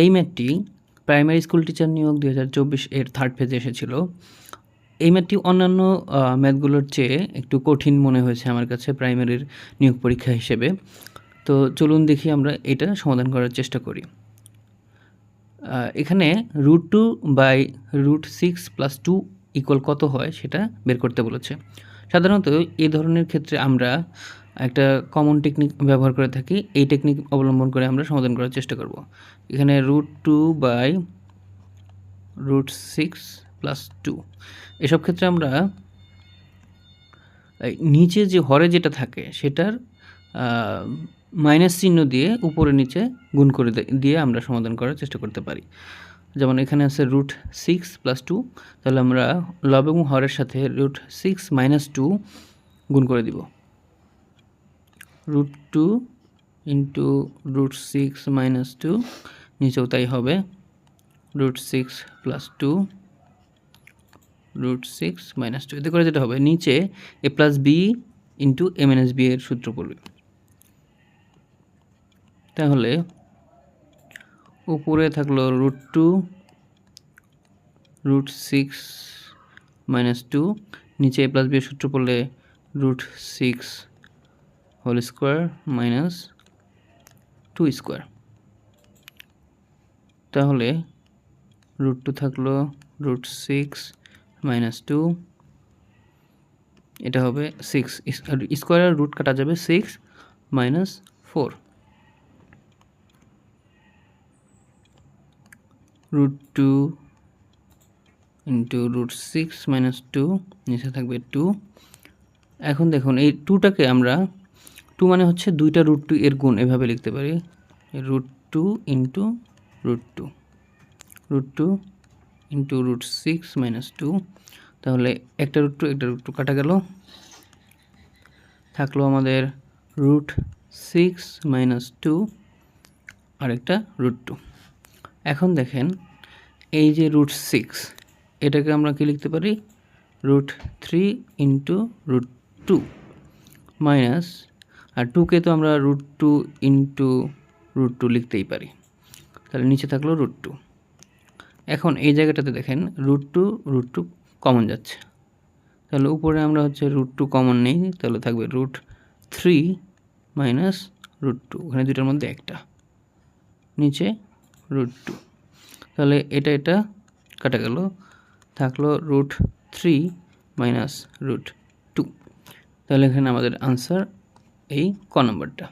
এই ম্যাথটি primary school teacher নিয়োগ দু হাজার চব্বিশ এর থার্ড পেজে এসেছিল। এই ম্যাথটি অন্যান্য ম্যাথগুলোর চেয়ে একটু কঠিন মনে হয়েছে আমার কাছে প্রাইমারির নিয়োগ পরীক্ষা হিসেবে। তো চলুন দেখি আমরা এটা সমাধান করার চেষ্টা করি। এখানে root two by root six plus two equal কত হয় সেটা বের করতে বলেছে। সাধারণত এই ধরনের ক্ষেত্রে আমরা একটা কমন টেকনিক ব্যবহার করে থাকি, এই টেকনিক অবলম্বন করে আমরা সমাধান করার চেষ্টা করব। এখানে root two by root six plus two এসব ক্ষেত্রে আমরা নিচে যে হরে যেটা থাকে, সেটার মাইনাস চিহ্ন দিয়ে উপরে নিচে গুণ করে দিয়ে আমরা সমাধান করার চেষ্টা করতে পারি। যেমন এখানে আছে রুট সিক্স প্লাস টু তাহলে আমরা লব এবং হরের সাথে রুট সিক্স মাইনাস টু গুণ করে দিব। Root two into root six minus two নিচেও তাই হবে। Root six plus two root six minus two এতে করে যেটা হবে, নিচে A plus B into M N S B এর সূত্র পড়বে। তাহলে উপরে থাকল root two root six minus two নিচে এ প্লাস বি এর সূত্র পড়লে root six whole square minus two square তাহলে রুট টু থাকল রুট সিক্স মাইনাস টু এটা হবে সিক্স স্কোয়ারের রুট কাটা যাবে six minus four root two into root six minus two নিচে থাকবে টু এখন দেখুন, এই টুটাকে আমরা টু মানে হচ্ছে দুইটা রুট টু এর গুণ, এভাবে লিখতে পারি। Root two into root two root two into root six minus two তাহলে একটা রুট টু একটা রুট টু কাটা গেল। থাকল আমাদের রুট সিক্স মাইনাস টু আরেকটা রুট টু এখন দেখেন, এই যে রুট সিক্স এটাকে আমরা কি লিখতে পারি? Root three into root two minus আর টুকে তো আমরা root two into root two লিখতেই পারি। তাহলে নিচে থাকল রুট টু এখন এই জায়গাটাতে দেখেন root two root two common যাচ্ছে। তাহলে উপরে আমরা হচ্ছে রুট টু কমন নেই, তাহলে থাকবে root three minus root two ওখানে দুটার মধ্যে একটা। নিচে রুট টু তাহলে এটা এটা কাটা গেল। থাকল root three minus root two তাহলে এখানে আমাদের আনসার এই ক নম্বরটা।